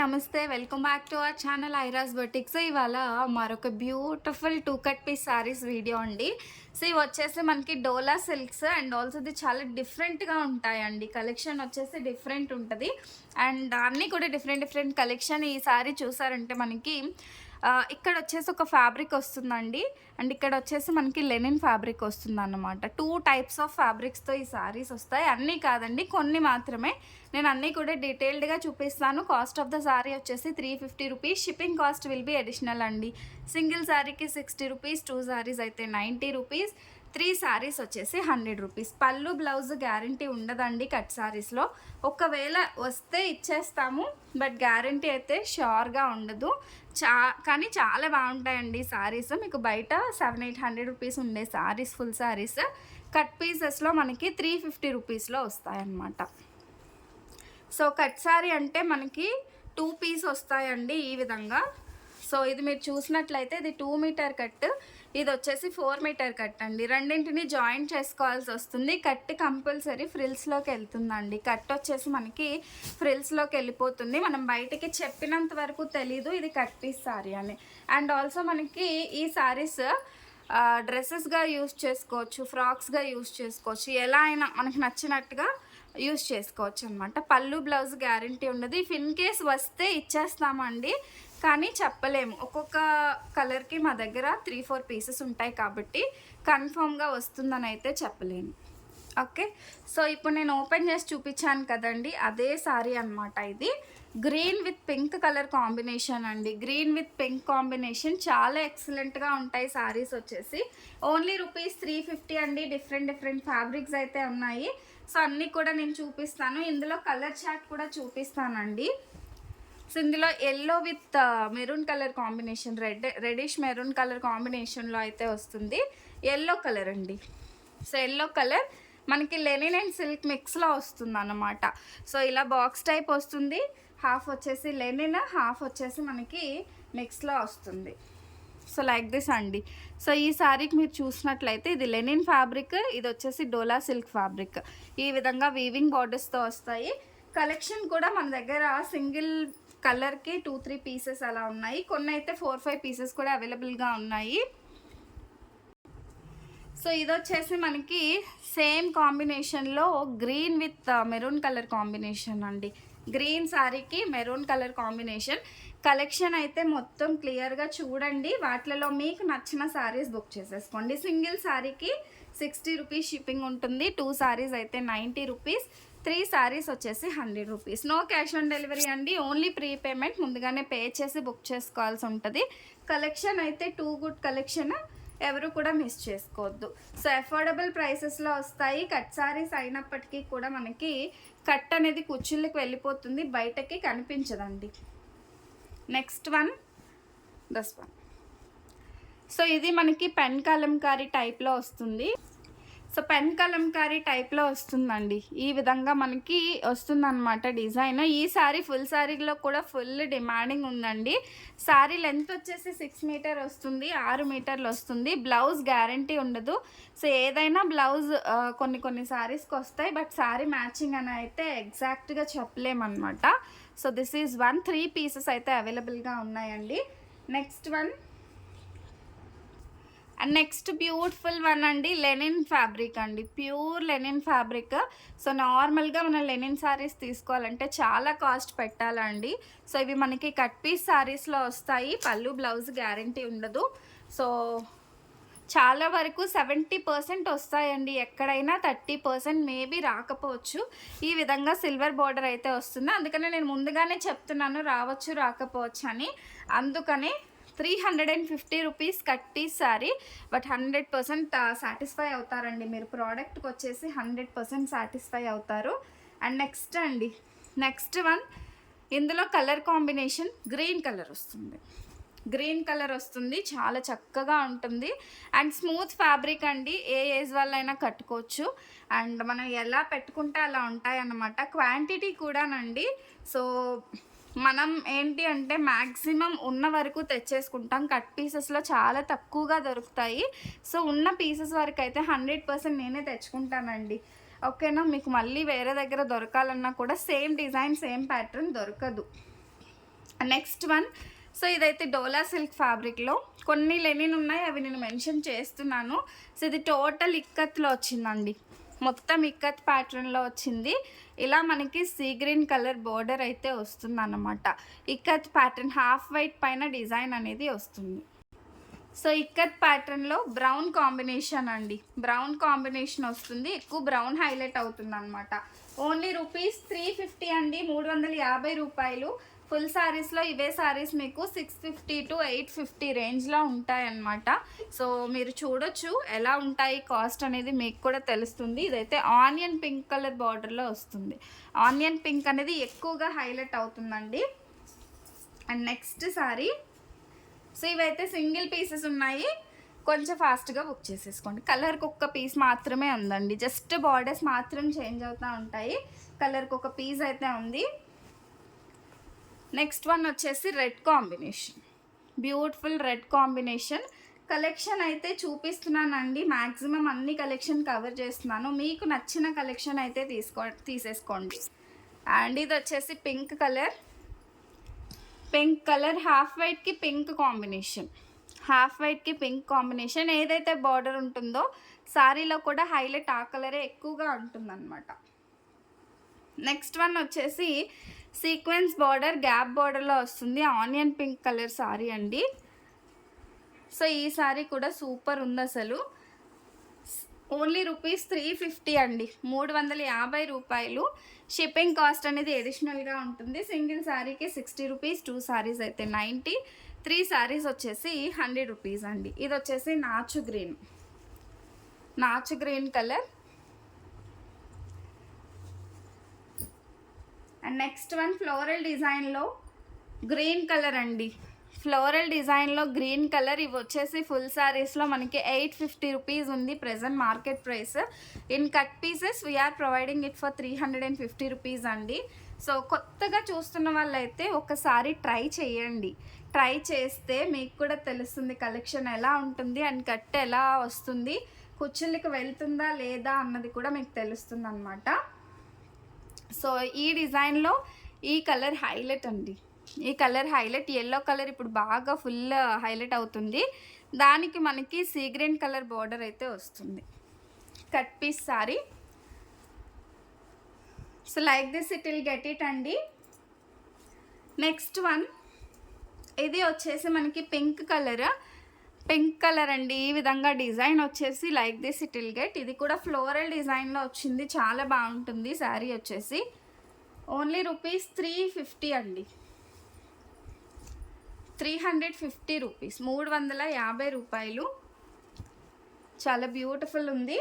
నమస్తే welcome back to our channel Iras boutiques ఇవాళ మరొక beautiful two cut piece saris video అండి. So ఇవి వచ్చేసి మనకి డోలా సిల్క్స్ అండ్ ఆల్సో ఇది చాలా డిఫరెంట్గా ఉంటాయండి. కలెక్షన్ వచ్చేసి డిఫరెంట్ ఉంటుంది. అండ్ అన్నీ కూడా డిఫరెంట్ డిఫరెంట్ కలెక్షన్ ఈ సారీ చూసారంటే మనకి ఇక్కడ వచ్చేసి ఒక ఫ్యాబ్రిక్ వస్తుందండి. అండ్ ఇక్కడ వచ్చేసి మనకి లెనిన్ ఫ్యాబ్రిక్ వస్తుంది అన్నమాట టూ టైప్స్ ఆఫ్ ఫ్యాబ్రిక్స్తో ఈ సారీస్ వస్తాయి. అన్నీ కాదండి కొన్ని మాత్రమే. నేను అన్నీ కూడా డీటెయిల్డ్గా చూపిస్తాను. కాస్ట్ ఆఫ్ ద సారీ వచ్చేసి three fifty rupees shipping cost will be additional అండి. సింగిల్ సారీకి సిక్స్టీ రూపీస్ టూ సారీస్ అయితే నైంటీ రూపీస్ త్రీ శారీస్ వచ్చేసి హండ్రెడ్ రూపీస్. పళ్ళు బ్లౌజ్ గ్యారంటీ ఉండదండి కట్ శారీస్లో ఒకవేళ వస్తే ఇచ్చేస్తాము బట్ గ్యారంటీ అయితే షూర్గా ఉండదు. చా కానీ చాలా బాగుంటాయండి శారీస్ మీకు బయట సెవెన్ ఎయిట్ హండ్రెడ్ రూపీస్ ఉండే శారీస్ ఫుల్ శారీస్ కట్ పీసెస్లో మనకి త్రీ ఫిఫ్టీ రూపీస్లో వస్తాయన్నమాట. సో కట్ శారీ అంటే మనకి టూ పీస్ వస్తాయండి ఈ విధంగా. సో ఇది మీరు చూసినట్లయితే ఇది టూ మీటర్ కట్ ఇది వచ్చేసి ఫోర్ మీటర్ కట్ అండి. రెండింటిని జాయింట్ చేసుకోవాల్సి వస్తుంది. కట్ కంపల్సరీ ఫ్రిల్స్లోకి వెళ్తుందండి. కట్ వచ్చేసి మనకి ఫ్రిల్స్లోకి వెళ్ళిపోతుంది. మనం బయటికి చెప్పినంత వరకు తెలీదు ఇది కట్ పీస్ సారీ అని. అండ్ ఆల్సో మనకి ఈ సారీస్ డ్రెస్సెస్గా యూస్ చేసుకోవచ్చు ఫ్రాక్స్గా యూస్ చేసుకోవచ్చు. ఎలా అయినా మనకి నచ్చినట్టుగా యూస్ చేసుకోవచ్చు అనమాట పళ్ళు బ్లౌజ్ గ్యారంటీ ఉండదు. ఇఫ్ ఇన్ కేస్ వస్తే ఇచ్చేస్తామండి. కానీ చెప్పలేము. ఒక్కొక్క కలర్కి మా దగ్గర త్రీ ఫోర్ పీసెస్ ఉంటాయి కాబట్టి కన్ఫామ్గా వస్తుందని అయితే చెప్పలేను ఓకే? సో ఇప్పుడు నేను ఓపెన్ చేసి చూపించాను కదండి. అదే సారీ అనమాట ఇది. Green with pink colour combination అండి. గ్రీన్ విత్ పింక్ కాంబినేషన్ చాలా ఎక్సలెంట్గా ఉంటాయి సారీస్ వచ్చేసి. ఓన్లీ రూపీస్ త్రీ ఫిఫ్టీ అండి. డిఫరెంట్ డిఫరెంట్ ఫ్యాబ్రిక్స్ అయితే ఉన్నాయి. సో అన్నీ కూడా నేను చూపిస్తాను. ఇందులో కలర్ చార్ట్ కూడా చూపిస్తానండి. సో ఇందులో yellow with maroon colour combination red reddish maroon colour కాంబినేషన్లో అయితే వస్తుంది. ఎల్లో కలర్ అండి. సో ఎల్లో కలర్ మనకి లెనిన్ అండ్ సిల్క్ మిక్స్లో వస్తుంది అన్నమాట సో ఇలా బాక్స్ టైప్ వస్తుంది. హాఫ్ వచ్చేసి లెనిన్ హాఫ్ వచ్చేసి మనకి మిక్స్లో వస్తుంది. సో లైక్ దిస్ అండి. సో ఈ సారీకి మీరు చూసినట్లయితే ఇది లెనిన్ ఫ్యాబ్రిక్ ఇది వచ్చేసి డోలా సిల్క్ ఫ్యాబ్రిక్ ఈ విధంగా వీవింగ్ బార్డర్స్తో వస్తాయి. కలెక్షన్ కూడా మన దగ్గర సింగిల్ కలర్కి టూ త్రీ పీసెస్ అలా ఉన్నాయి. కొన్ని అయితే ఫోర్ ఫైవ్ పీసెస్ కూడా అవైలబుల్గా ఉన్నాయి. సో ఇది వచ్చేసి మనకి సేమ్ కాంబినేషన్లో green with maroon colour combination అండి. గ్రీన్ శారీకి మెరూన్ కలర్ కాంబినేషన్. కలెక్షన్ అయితే మొత్తం క్లియర్గా చూడండి. వాటిలలో మీకు నచ్చిన శారీస్ బుక్ చేసేసుకోండి. సింగిల్ శారీకి సిక్స్టీ రూపీస్ షిప్పింగ్ ఉంటుంది. టూ శారీస్ అయితే నైంటీ రూపీస్. త్రీ శారీస్ వచ్చేసి hundred rupees. No cash on delivery అండి ఓన్లీ ప్రీ పేమెంట్. ముందుగానే పే చేసి బుక్ చేసుకోవాల్సి ఉంటుంది. కలెక్షన్ అయితే టూ గుడ్ కలెక్షన్ ఎవరు కూడా మిస్ చేసుకోవద్దు. సో అఫోర్డబుల్ ప్రైసెస్లో వస్తాయి. కట్ సారీస్ అయినప్పటికీ కూడా మనకి కట్ అనేది కుర్చీలకు వెళ్ళిపోతుంది బయటకి కనిపించదండి. Next one this one. So ఇది మనకి పెన్ కలంకారీ టైప్లో వస్తుంది. సో పెన్ కలంకారీ టైప్లో వస్తుందండి. ఈ విధంగా మనకి వస్తుందన్నమాట డిజైన్. ఈ సారీ ఫుల్ శారీలో కూడా ఫుల్ డిమాండింగ్ ఉందండి. సారీ లెంత్ వచ్చేసి సిక్స్ మీటర్ వస్తుంది ఆరు మీటర్లు వస్తుంది. బ్లౌజ్ గ్యారంటీ ఉండదు. సో ఏదైనా బ్లౌజ్ కొన్ని కొన్ని సారీస్కి వస్తాయి. బట్ సారీ మ్యాచింగ్ అని అయితే ఎగ్జాక్ట్గా చెప్పలేమన్నమాట. So this is one three pieces అయితే అవైలబుల్గా ఉన్నాయండి. Next one and next beautiful one అండి లెనిన్ ఫ్యాబ్రిక్ అండి. Pure linen fabric. సో నార్మల్గా మనం లెనిన్ శారీస్ తీసుకోవాలంటే చాలా కాస్ట్ పెట్టాలండి. సో ఇవి మనకి కట్ పీస్ శారీస్లో వస్తాయి. పళ్ళు బ్లౌజ్ గ్యారంటీ ఉండదు. సో చాలా వరకు సెవెంటీ పర్సెంట్ వస్తాయండి. ఎక్కడైనా థర్టీ పర్సెంట్ మేబీ రాకపోవచ్చు. ఈ విధంగా సిల్వర్ బార్డర్ అయితే వస్తుంది. అందుకనే నేను ముందుగానే చెప్తున్నాను రావచ్చు రాకపోవచ్చు అని. అందుకనే three hundred and fifty rupees కట్టి sari but hundred percent satisfy అవుతారండి. మీరు ప్రోడక్ట్కి వచ్చేసి హండ్రెడ్ పర్సెంట్ సాటిస్ఫై అవుతారు. అండ్ నెక్స్ట్ అండి నెక్స్ట్ వన్ ఇందులో కలర్ కాంబినేషన్ గ్రీన్ కలర్ వస్తుంది. గ్రీన్ కలర్ వస్తుంది చాలా చక్కగా ఉంటుంది. అండ్ స్మూత్ ఫ్యాబ్రిక్ అండి ఏ ఏజ్ వాళ్ళైనా కట్టుకోవచ్చు. అండ్ మనం ఎలా పెట్టుకుంటే అలా ఉంటాయి అన్నమాట క్వాంటిటీ కూడానండి. సో మనం ఏంటి అంటే మ్యాక్సిమం ఉన్న వరకు తెచ్చేసుకుంటాం. కట్ పీసెస్లో చాలా తక్కువగా దొరుకుతాయి. సో ఉన్న పీసెస్ వరకు అయితే హండ్రెడ్ పర్సెంట్ నేనే తెచ్చుకుంటానండి. ఓకేనా మీకు మళ్ళీ వేరే దగ్గర దొరకాలన్నా కూడా సేమ్ డిజైన్ సేమ్ ప్యాటర్న్ దొరకదు. నెక్స్ట్ వన్ సో ఇదైతే డోలా సిల్క్ ఫ్యాబ్రిక్లో. కొన్ని లెనిన్ ఉన్నాయి అవి నేను మెన్షన్ చేస్తున్నాను. సో ఇది టోటల్ ఇక్కత్లో వచ్చిందండి. మొత్తం ఇక్కత్ ప్యాటర్న్లో వచ్చింది. ఇలా మనకి సీ గ్రీన్ కలర్ బోర్డర్ అయితే వస్తుంది అన్నమాట ఇక్కత్ ప్యాటర్న్ హాఫ్ వైట్ పైన డిజైన్ అనేది వస్తుంది. సో ఇక్కత్ ప్యాటర్న్లో బ్రౌన్ కాంబినేషన్ అండి. బ్రౌన్ కాంబినేషన్ వస్తుంది. ఎక్కువ బ్రౌన్ హైలైట్ అవుతుంది అనమాట ఓన్లీ రూపీస్ త్రీ ఫిఫ్టీ అండి. మూడు వందల యాభై రూపాయలు. ఫుల్ శారీస్లో ఇవే శారీస్ మీకు six fifty to eight fifty రేంజ్లో ఉంటాయన్నమాట. సో మీరు చూడొచ్చు ఎలా ఉంటాయి కాస్ట్ అనేది మీకు కూడా తెలుస్తుంది. ఇదైతే ఆనియన్ పింక్ కలర్ బార్డర్లో వస్తుంది. ఆనియన్ పింక్ అనేది ఎక్కువగా హైలైట్ అవుతుందండి. And next sari. సో ఇవైతే సింగిల్ పీసెస్ ఉన్నాయి. కొంచెం ఫాస్ట్గా బుక్ చేసేసుకోండి. కలర్కి ఒక్క పీస్ మాత్రమే ఉందండి. జస్ట్ బార్డర్స్ మాత్రం చేంజ్ అవుతూ ఉంటాయి. కలర్కి ఒక పీస్ అయితే ఉంది. నెక్స్ట్ వన్ వచ్చేసి red combination. Beautiful red combination. Collection అయితే చూపిస్తున్నానండి. మ్యాక్సిమం అన్ని కలెక్షన్ కవర్ చేస్తున్నాను. మీకు నచ్చిన కలెక్షన్ అయితే తీసుకో తీసేసుకోండి. అండ్ ఇది వచ్చేసి pink colour. Pink colour half వైట్కి pink combination. Half వైట్కి పింక్ కాంబినేషన్. ఏదైతే బార్డర్ ఉంటుందో శారీలో కూడా హైలైట్ ఆ కలరే ఎక్కువగా ఉంటుందన్నమాట. నెక్స్ట్ వన్ వచ్చేసి సీక్వెన్స్ బార్డర్ గ్యాప్ బార్డర్లో వస్తుంది. ఆనియన్ పింక్ కలర్ సారీ అండి. సో ఈ సారీ కూడా సూపర్ ఉంది అసలు. ఓన్లీ రూపీస్ త్రీ ఫిఫ్టీ అండి. మూడు వందల యాభై రూపాయలు. షిప్పింగ్ కాస్ట్ అనేది ఎడిషనల్గా ఉంటుంది. సింగిల్ శారీకి సిక్స్టీ రూపీస్ టూ శారీస్ అయితే నైంటీ. త్రీ శారీస్ వచ్చేసి హండ్రెడ్ రూపీస్ అండి. ఇది వచ్చేసి నాచు గ్రీన్. నాచు green colour. And next one floral డిజైన్లో గ్రీన్ కలర్ అండి. ఫ్లోరల్ డిజైన్లో గ్రీన్ కలర్. ఇవి వచ్చేసి ఫుల్ శారీస్లో మనకి ఎయిట్ ఫిఫ్టీ రూపీస్ ఉంది present market price. In cut pieces we are providing it for three hundred and fifty rupees అండి. So కొత్తగా చూస్తున్న వాళ్ళైతే ఒకసారి ట్రై చేయండి. ట్రై చేస్తే మీకు కూడా తెలుస్తుంది కలెక్షన్ ఎలా ఉంటుంది అండ్ కట్ ఎలా వస్తుంది కుచ్చులకి వెళ్తుందా లేదా అన్నది కూడా మీకు తెలుస్తుంది అనమాట సో ఈ డిజైన్లో ఈ కలర్ హైలైట్ అండి. ఈ కలర్ హైలైట్ ఎల్లో కలర్ ఇప్పుడు బాగా ఫుల్ హైలైట్ అవుతుంది. దానికి మనకి సీ గ్రీన్ కలర్ బార్డర్ అయితే వస్తుంది. Cut piece sari. So like this it will get it అండి. నెక్స్ట్ వన్ ఇది వచ్చేసి మనకి పింక్ కలర్. పింక్ కలర్ అండి. ఈ విధంగా డిజైన్ వచ్చేసి like this it will get. ఇది కూడా ఫ్లోరల్ డిజైన్లో వచ్చింది. చాలా బాగుంటుంది శారీ వచ్చేసి. ఓన్లీ రూపీస్ త్రీ ఫిఫ్టీ అండి. Three hundred fifty rupees. మూడు వందల యాభై రూపాయలు. చాలా బ్యూటిఫుల్ ఉంది.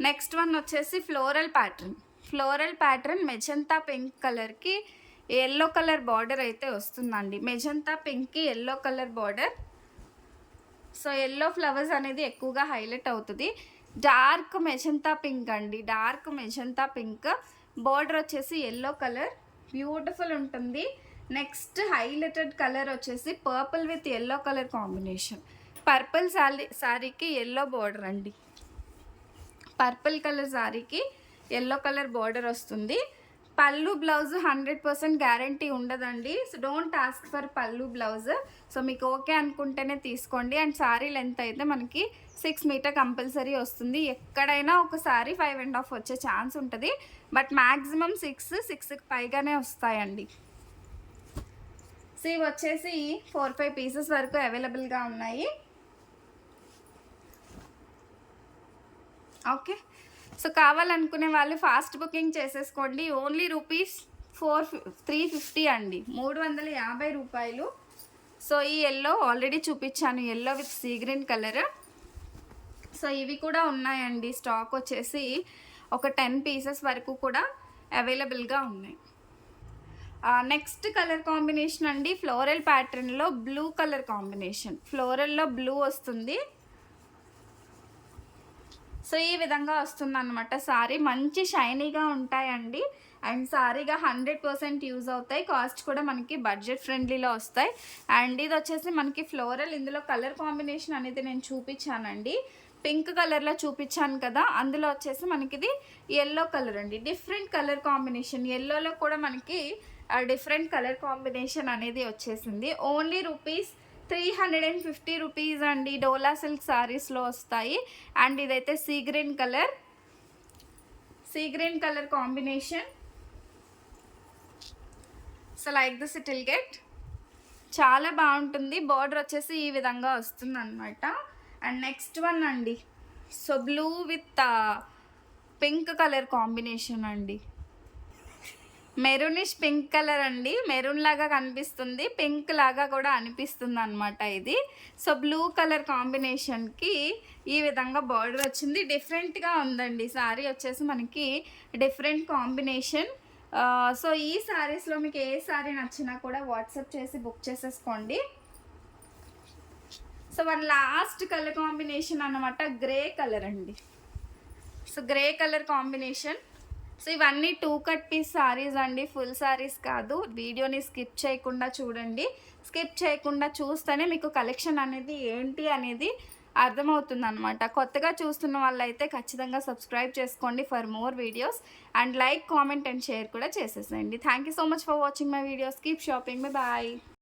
నెక్స్ట్ వన్ వచ్చేసి floral pattern. Floral pattern magenta pink కలర్కి ఎల్లో కలర్ బార్డర్ అయితే వస్తుందండి. మెజంతా పింక్కి yellow colour border. So yellow flowers అనేది ఎక్కువగా హైలైట్ అవుతుంది. డార్క్ మెజంతా పింక్ అండి. Dark magenta pink. బార్డర్ వచ్చేసి ఎల్లో కలర్. బ్యూటిఫుల్ ఉంటుంది. నెక్స్ట్ హైలైటెడ్ కలర్ వచ్చేసి purple with yellow colour combination. Purple sari శారీకి ఎల్లో బార్డర్ అండి. పర్పుల్ కలర్ శారీకి ఎల్లో కలర్ బార్డర్ వస్తుంది. పళ్ళు బ్లౌజ్ హండ్రెడ్ పర్సెంట్ గ్యారంటీ ఉండదండి. సో డోంట్ ఆస్క్ ఫర్ పళ్ళు బ్లౌజ్. సో మీకు ఓకే అనుకుంటేనే తీసుకోండి. అండ్ శారీ లెంత్ అయితే మనకి సిక్స్ మీటర్ కంపల్సరీ వస్తుంది. ఎక్కడైనా ఒక శారీ ఫైవ్ అండ్ హాఫ్ వచ్చే ఛాన్స్ ఉంటుంది. బట్ మ్యాక్సిమం సిక్స్ సిక్స్కి పైగానే వస్తాయండి. సో ఇవి వచ్చేసి ఫోర్ ఫైవ్ పీసెస్ వరకు అవైలబుల్గా ఉన్నాయి. ఓకే సో కావాలనుకునే వాళ్ళు ఫాస్ట్ బుకింగ్ చేసేసుకోండి. Only rupees for three fifty అండి. మూడు వందల యాభై రూపాయలు. సో ఈ ఎల్లో ఆల్రెడీ చూపించాను. Yellow with sea green colour. So ఇవి కూడా ఉన్నాయండి. స్టాక్ వచ్చేసి ఒక టెన్ పీసెస్ వరకు కూడా అవైలబుల్గా ఉన్నాయి. నెక్స్ట్ కలర్ కాంబినేషన్ అండి. ఫ్లోరల్ ప్యాటర్న్లో బ్లూ కలర్ కాంబినేషన్. ఫ్లోరల్లో బ్లూ వస్తుంది. సో ఈ విధంగా వస్తుంది అనమాట సారీ మంచి షైనీగా ఉంటాయండి. అండ్ సారీగా హండ్రెడ్ పర్సెంట్ యూజ్ అవుతాయి. కాస్ట్ కూడా మనకి బడ్జెట్ ఫ్రెండ్లీలో వస్తాయి. అండ్ ఇది వచ్చేసి మనకి ఫ్లోరల్ ఇందులో కలర్ కాంబినేషన్ అనేది నేను చూపించానండి. పింక్ కలర్లో చూపించాను కదా అందులో వచ్చేసి మనకి ఇది ఎల్లో కలర్ అండి. డిఫరెంట్ కలర్ కాంబినేషన్ ఎల్లోలో కూడా మనకి డిఫరెంట్ కలర్ కాంబినేషన్ అనేది వచ్చేసింది. Only rupees three hundred and fifty rupees అండి డోలా సిల్క్ సారీస్లో వస్తాయి. అండ్ ఇదైతే sea green colour. Sea green colour combination. So like this it will get. చాలా బాగుంటుంది. బార్డర్ వచ్చేసి ఈ విధంగా వస్తుంది అనమాట అండ్ నెక్స్ట్ వన్ అండి. So blue with pink colour combination అండి. మెరూనిష్ పింక్ కలర్ అండి. మెరూన్ లాగా కనిపిస్తుంది. పింక్ లాగా కూడా అనిపిస్తుంది అనమాట ఇది. సో బ్లూ కలర్ కాంబినేషన్కి ఈ విధంగా బార్డర్ వచ్చింది. డిఫరెంట్గా ఉందండి. సారీ వచ్చేసి మనకి డిఫరెంట్ కాంబినేషన్. సో ఈ శారీస్లో మీకు ఏ శారీ నచ్చినా కూడా వాట్సాప్ చేసి బుక్ చేసేసుకోండి. So one last colour combination అన్నమాట గ్రే కలర్ అండి. So grey colour combination. So ఇవన్నీ టూ కట్ పీస్ సారీస్ అండి ఫుల్ సారీస్ కాదు. వీడియోని స్కిప్ చేయకుండా చూడండి. స్కిప్ చేయకుండా చూస్తేనే మీకు కలెక్షన్ అనేది ఏంటి అనేది అర్థమవుతుంది అనమాట కొత్తగా చూస్తున్న వాళ్ళైతే ఖచ్చితంగా సబ్స్క్రైబ్ చేసుకోండి for more videos. And like comment and share కూడా చేసేసేయండి. Thank you so much for watching my videos. Keep shopping. Bye bye.